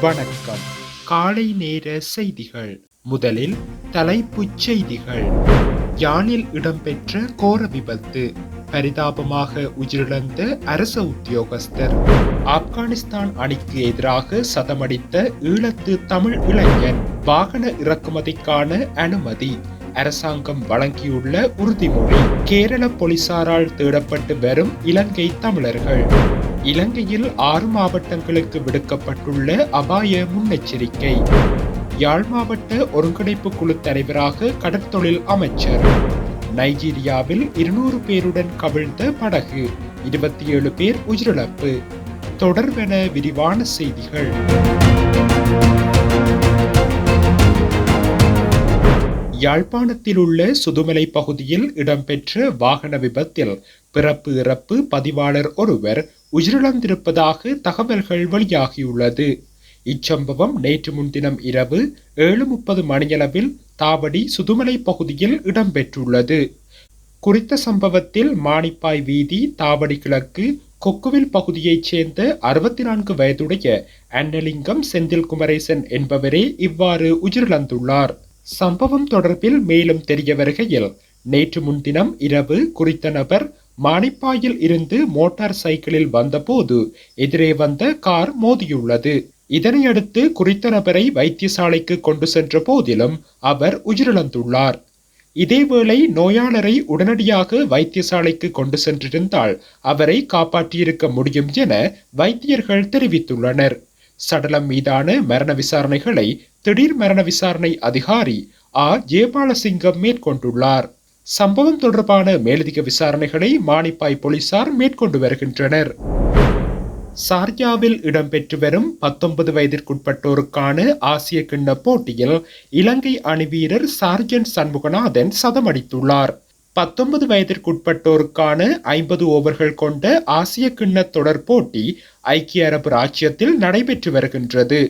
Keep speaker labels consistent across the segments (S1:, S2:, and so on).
S1: வணக்கம். காலை நேர செய்திகள். முதலில் தலைப்புச் செய்திகள். யானில் இடம்பெற்ற கோர விபத்து. பரிதாபமாக உயிரிழந்த அரச உத்தியோகஸ்தர். ஆப்கானிஸ்தான் அணிக்கு எதிராக சதமடித்த ஈழத்து தமிழ் இளைஞன். வாகன இறக்குமதிக்கான அனுமதி. அரசாங்கம் வழங்கியுள்ள உறுதிமொழி கேரள போலீசாரால் தேடப்பட்டு வரும் இலங்கை தமிழர்கள். இலங்கையில் ஆறு மாவட்டங்களுக்கு விடுக்கப்பட்டுள்ள அபாய முன்னெச்சரிக்கை. யாழ் மாவட்ட ஒருங்கிணைப்பு குழு தலைவராக கடற்தொழில் அமைச்சர். நைஜீரியாவில் இருநூறு பேருடன் கவிழ்ந்த படகு இருபத்தி ஏழு பேர் உயிரிழப்பு. தொடர்பென விரிவான செய்திகள். யாழ்ப்பாணத்தில் உள்ள சுதுமலை பகுதியில் இடம்பெற்ற வாகன விபத்தில் பிறப்பு இறப்பு பதிவாளர் ஒருவர் உயிரிழந்திருப்பதாக தகவல்கள் வெளியாகியுள்ளது. இச்சம்பவம் நேற்று முன்தினம் இரவு ஏழு முப்பது மணியளவில் தாவடி சுதுமலை பகுதியில் இடம்பெற்றுள்ளது. குறித்த சம்பவத்தில் மானிப்பாய் வீதி தாவடி கிழக்கு கொக்குவில் பகுதியைச் சேர்ந்த அறுபத்தி நான்கு வயதுடைய அன்னலிங்கம் செந்தில் குமரேசன் என்பவரே இவ்வாறு உயிரிழந்துள்ளார். சம்பவம் தொடர்பில் மேலும் தெரிய வருகையில் நேற்று முன்தினம் இரவு குறித்த நபர் மானிப்பாயில் இருந்து மோட்டார் சைக்கிளில் வந்தபோது எதிரே வந்த கார் மோதியுள்ளது. இதனையடுத்து குறித்த நபரை வைத்தியசாலைக்கு கொண்டு சென்ற போதிலும் அவர் உயிரிழந்துள்ளார். இதேவேளை நோயாளரை உடனடியாக வைத்தியசாலைக்கு கொண்டு சென்றிருந்தால் அவரை காப்பாற்றியிருக்க முடியும் என வைத்தியர்கள் தெரிவித்துள்ளனர். சடலம் மீதான மரண விசாரணைகளை திடீர் மரண விசாரணை அதிகாரி ஆ. ஜெயபாலசிங்கம் மேற்கொண்டுள்ளார். சம்பவம் தொடர்பான மேலதிக விசாரணைகளை மானிப்பாய் போலீசார் மேற்கொண்டு வருகின்றனர். சார்ஜாவில் இடம்பெற்று வரும் பத்தொன்பது வயதிற்குட்பட்டோருக்கான ஆசிய கிண்ண போட்டியில் இலங்கை அணி வீரர் சார்ஜன் சண்முகநாதன் சதமடித்துள்ளார். பத்தொன்பது வயதிற்குட்பட்டோருக்கான ஐம்பது ஓவர்கள் கொண்ட ஆசிய கிண்ண தொடர் போட்டி ஐக்கிய அரபு ராச்சியத்தில் நடைபெற்று வருகின்றது.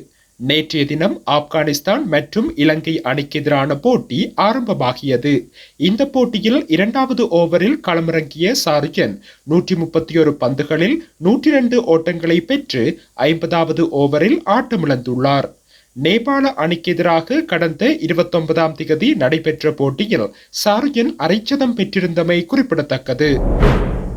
S1: நேற்றைய தினம் ஆப்கானிஸ்தான் மற்றும் இலங்கை அணிக்கு எதிரான போட்டி ஆரம்பமாகியது. இந்த போட்டியில் இரண்டாவது ஓவரில் களமிறங்கிய சார்ஜன் நூற்றி முப்பத்தி ஒரு பந்துகளில் நூற்றி இரண்டு ஓட்டங்களை பெற்று ஐம்பதாவது ஓவரில் ஆட்டமிழந்துள்ளார். நேபாள அணிக்கு எதிராக கடந்த இருபத்தொன்பதாம் திகதி நடைபெற்ற போட்டியில் சார்ஜன் அரைச்சதம் பெற்றிருந்தமை குறிப்பிடத்தக்கது.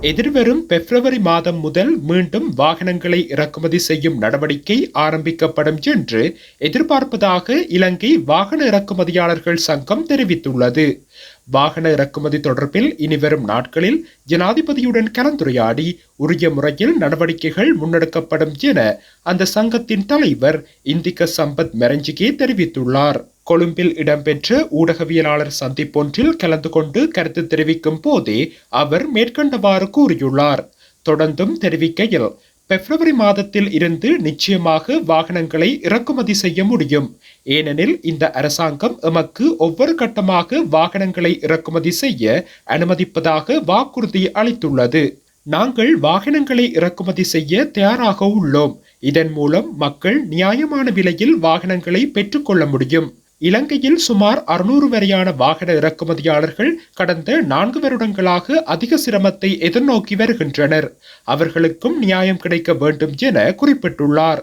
S1: எதிர்வரும் பிப்ரவரி மாதம் முதல் மீண்டும் வாகனங்களை இறக்குமதி செய்யும் நடவடிக்கை ஆரம்பிக்கப்படும் என்று எதிர்பார்ப்பதாக இலங்கை வாகன இறக்குமதியாளர்கள் சங்கம் தெரிவித்துள்ளது. வாகன இறக்குமதி தொடர்பில் இனிவரும் நாட்களில் ஜனாதிபதியுடன் கலந்துரையாடி உரிய முறையில் நடவடிக்கைகள் முன்னெடுக்கப்படும் என அந்த சங்கத்தின் தலைவர் இந்திக சம்பத் மெரஞ்சிகே தெரிவித்துள்ளார். கொழும்பில் இடம்பெற்ற ஊடகவியலாளர் சந்திப்பொன்றில் கலந்து கொண்டு கருத்து தெரிவிக்கும் போதே அவர் மேற்கண்டவாறு கூறியுள்ளார். தொடர்ந்தும் தெரிவிக்கையில் பிப்ரவரி மாதத்தில் இருந்து நிச்சயமாக வாகனங்களை இறக்குமதி செய்ய முடியும். ஏனெனில் இந்த அரசாங்கம் எமக்கு ஒவ்வொரு கட்டமாக வாகனங்களை இறக்குமதி செய்ய அனுமதிப்பதாக வாக்குறுதி அளித்துள்ளது. நாங்கள் வாகனங்களை இறக்குமதி செய்ய தயாராக உள்ளோம். இதன் மூலம் மக்கள் நியாயமான விலையில் வாகனங்களை பெற்றுக்கொள்ள முடியும். இலங்கையில் சுமார் அறுநூறு வரையான வாகன இறக்குமதியாளர்கள் கடந்த நான்கு வருடங்களாக அதிக சிரமத்தை எதிர்நோக்கி வருகின்றனர். அவர்களுக்கும் நியாயம் கிடைக்க வேண்டும் என குறிப்பிட்டுள்ளார்.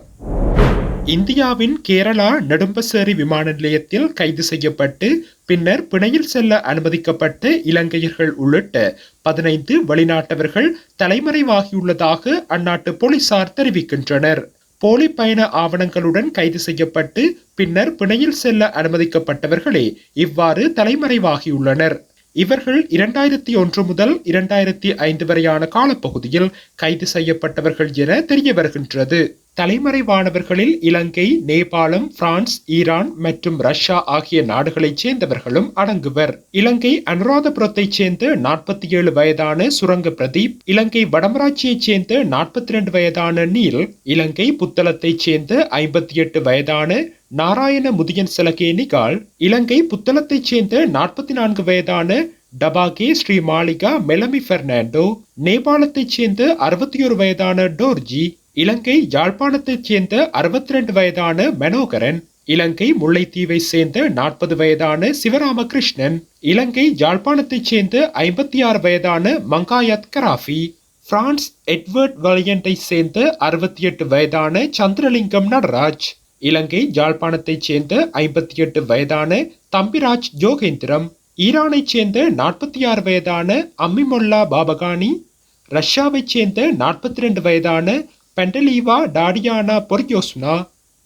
S1: இந்தியாவின் கேரளா நெடும்பசேரி விமான நிலையத்தில் கைது செய்யப்பட்டு பின்னர் பிணையில் செல்ல அனுமதிக்கப்பட்ட இலங்கையர்கள் உள்ளிட்ட பதினைந்து வெளிநாட்டவர்கள் தலைமறைவாகியுள்ளதாக அந்நாட்டு போலீசார் தெரிவிக்கின்றனர். போலி பயண ஆவணங்களுடன் கைது செய்யப்பட்டு பின்னர் பிணையில் செல்ல அனுமதிக்கப்பட்டவர்களே இவ்வாறு தலைமறைவாகியுள்ளனர். இவர்கள் இரண்டாயிரத்தி ஒன்று முதல் இரண்டாயிரத்தி ஐந்து வரையான காலப்பகுதியில் கைது செய்யப்பட்டவர்கள் என தெரிய வருகின்றது. தலைமறைவானவர்களில் இலங்கை நேபாளம் பிரான்ஸ் ஈரான் மற்றும் ரஷ்யா ஆகிய நாடுகளைச் சேர்ந்தவர்களும் அடங்குவர். இலங்கை அனுராதபுரத்தைச் சேர்ந்த நாற்பத்தி ஏழு வயதான சுரங்க பிரதீப் இலங்கை வடமராட்சியைச் சேர்ந்த நாற்பத்தி இரண்டு வயதான நீல் இலங்கை புத்தளத்தைச் சேர்ந்த ஐம்பத்தி எட்டு வயதான நாராயண முதியன் சிலகே நிகால் இலங்கை புத்தளத்தைச் சேர்ந்த நாற்பத்தி நான்கு வயதான டபாகே ஸ்ரீ மாளிகா மெலமி பெர்னாண்டோ நேபாளத்தைச் சேர்ந்த அறுபத்தி ஒரு வயதான டோர்ஜி இலங்கை யாழ்ப்பாணத்தைச் சேர்ந்த அறுபத்தி ரெண்டு வயதான மனோகரன் இலங்கை முல்லைத்தீவை சேர்ந்த நாற்பது வயதான சிவராமகிருஷ்ணன் இலங்கை யாழ்ப்பாணத்தைச் சேர்ந்த ஐம்பத்தி ஆறு வயதான மங்காயத் கராஃபி பிரான்ஸ் எட்வர்ட் வலியண்டை சேர்ந்த அறுபத்தி எட்டு வயதான சந்திரலிங்கம் நடராஜ். இலங்கை யாழ்ப்பாணத்தைச் சேர்ந்த ஐம்பத்தி எட்டு வயதான தம்பிராஜ் ஜோகேந்திரம் ஈரானைச் சேர்ந்த நாற்பத்தி ஆறு வயதான அம்மிமொல்லா பாபகானி ரஷ்யாவைச் சேர்ந்த நாற்பத்தி ரெண்டு வயதான பெண்டலீவா டாடியானா பொர்யோஸ்னா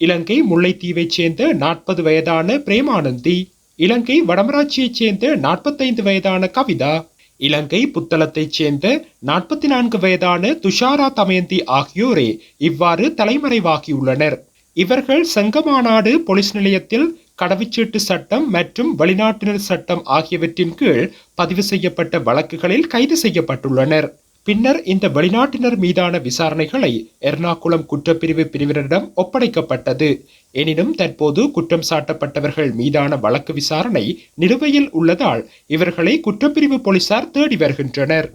S1: இலங்கை முல்லைத்தீவைச் சேர்ந்த நாற்பது வயதான பிரேமானந்தி இலங்கை வடமராட்சியைச் சேர்ந்த நாற்பத்தைந்து வயதான கவிதா இலங்கை புத்தளத்தைச் சேர்ந்த நாற்பத்தி நான்கு வயதான துஷாரா தமயந்தி ஆகியோரே இவ்வாறு தலைமறைவாகியுள்ளனர். இவர்கள் செங்கமாநாடு போலீஸ் நிலையத்தில் கடவுச்சீட்டு சட்டம் மற்றும் வெளிநாட்டினர் சட்டம் ஆகியவற்றின் கீழ் பதிவு செய்யப்பட்ட வழக்குகளில் கைது செய்யப்பட்டுள்ளனர். பின்னர் இந்த வெளிநாட்டினர் மீதான விசாரணைகளை எர்ணாகுளம் குற்றப்பிரிவு பிரிவினரிடம் ஒப்படைக்கப்பட்டது. எனினும் தற்போது குற்றம் சாட்டப்பட்டவர்கள் மீதான வழக்கு விசாரணை நிலுவையில் உள்ளதால் இவர்களை குற்றப்பிரிவு போலீசார் தேடி வருகின்றனர்.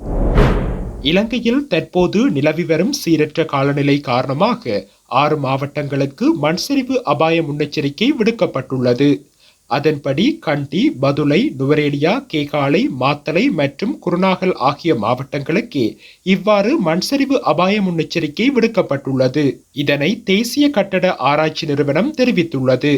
S1: இலங்கையில் தற்போது நிலவி வரும் சீரற்ற காலநிலை காரணமாக ஆறு மாவட்டங்களுக்கு மண்சரிவு அபாய முன்னெச்சரிக்கை விடுக்கப்பட்டுள்ளது. அதன்படி கண்டி பதுளை நுவரேலியா கேகாலை மாத்தலை மற்றும் குருநாகல் ஆகிய மாவட்டங்களுக்கு இவ்வாறு மண்சரிவு அபாய முன்னெச்சரிக்கை விடுக்கப்பட்டுள்ளது. இதனை தேசிய கட்டட ஆராய்ச்சி நிறுவனம் தெரிவித்துள்ளது.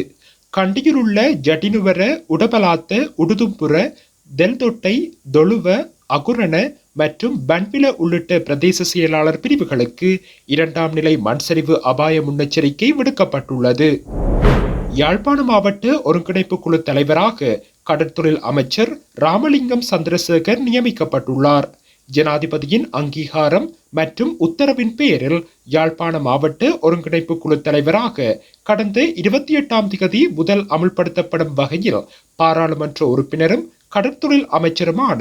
S1: கண்டியிலுள்ள ஜட்டினுவர உடபலாத்த உடுதும்புர தெல்தொட்டை தொழுவ அகுரண மற்றும் பன்பில உள்ளிட்ட பிரதேச செயலாளர் பிரிவுகளுக்கு இரண்டாம் நிலை மண்சரிவு அபாய முன்னெச்சரிக்கை விடுக்கப்பட்டுள்ளது. யாழ்ப்பாண மாவட்ட ஒருங்கிணைப்பு குழு தலைவராக கடற்தொழில் அமைச்சர் ராமலிங்கம் சந்திரசேகர் நியமிக்கப்பட்டுள்ளார். ஜனாதிபதியின் அங்கீகாரம் மற்றும் உத்தரவின் பேரில் யாழ்ப்பாண மாவட்ட ஒருங்கிணைப்பு குழு தலைவராக கடந்த இருபத்தி எட்டாம் திகதி முதல் அமுல்படுத்தப்படும் வகையில் பாராளுமன்ற உறுப்பினரும் கடற்தொழில் அமைச்சருமான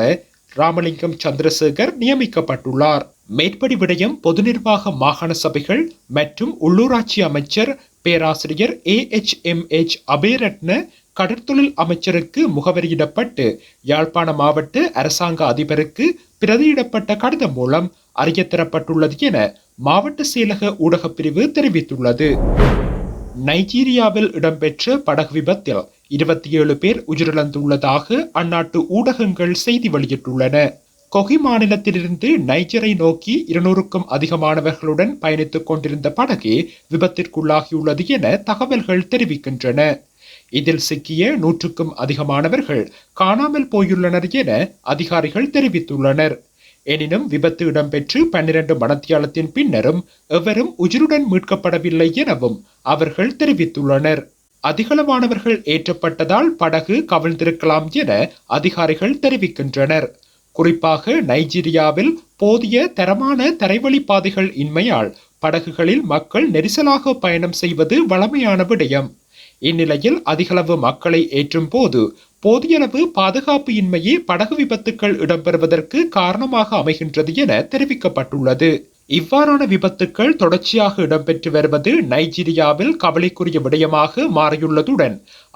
S1: ராமலிங்கம் சந்திரசேகர் நியமிக்கப்பட்டுள்ளார். மேற்படி விடயம் பொது நிர்வாக மாகாண சபைகள் மற்றும் உள்ளூராட்சி அமைச்சர் பேராசிரியர் A H M H Abeyratne கடற்தொழில் அமைச்சருக்கு முகவரியிடப்பட்டு யாழ்ப்பாண மாவட்ட அரசாங்க அதிபருக்கு பிரதியிடப்பட்ட கடிதம் மூலம் அறியத்தரப்பட்டுள்ளது என மாவட்ட செயலக ஊடகப் பிரிவு தெரிவித்துள்ளது. நைஜீரியாவில் இடம்பெற்ற படகு விபத்தில் இருபத்தி ஏழு பேர் உயிரிழந்துள்ளதாக அந்நாட்டு ஊடகங்கள் செய்தி வெளியிட்டுள்ளன. கொகி மாநிலத்திலிருந்து நைஜரை நோக்கி இருநூறுக்கும் அதிகமானவர்களுடன் பயணித்துக் கொண்டிருந்த படகு விபத்திற்குள்ளாகியுள்ளது என தகவல்கள் தெரிவிக்கின்றன. இதில் சிக்கிய நூற்றுக்கும் அதிகமானவர்கள் காணாமல் போயுள்ளனர் என அதிகாரிகள் தெரிவித்துள்ளனர். எனினும் விபத்து இடம்பெற்று பன்னிரண்டு மணத்தியாலத்தின் பின்னரும் எவரும் உயிருடன் மீட்கப்படவில்லை எனவும் அவர்கள் தெரிவித்துள்ளனர். அதிகளவானவர்கள் ஏற்றப்பட்டதால் படகு கவிழ்ந்திருக்கலாம் என அதிகாரிகள் தெரிவிக்கின்றனர். குறிப்பாக நைஜீரியாவில் போதிய தரமான தரைவழி பாதைகள் இன்மையால் படகுகளில் மக்கள் நெரிசலாக பயணம் செய்வது வளமையான விடயம். இந்நிலையில் அதிகளவு மக்களை ஏற்றும் போது போதியளவு பாதுகாப்பு இன்மையே படகு விபத்துக்கள் இடம்பெறுவதற்கு காரணமாக அமைகின்றது என தெரிவிக்கப்பட்டுள்ளது. இவ்வாறான விபத்துக்கள் தொடர்ச்சியாக இடம்பெற்று வருவது நைஜீரியாவில் கவலைக்குரிய விடயமாக மாறியுள்ளதுடன்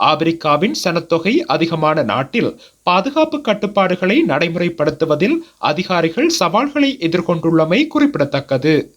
S1: ஆப்பிரிக்காவின் சனத்தொகை அதிகமான நாட்டில் பாதுகாப்பு கட்டுப்பாடுகளை நடைமுறைப்படுத்துவதில் அதிகாரிகள் சவால்களை எதிர்கொண்டுள்ளமை குறிப்பிடத்தக்கது.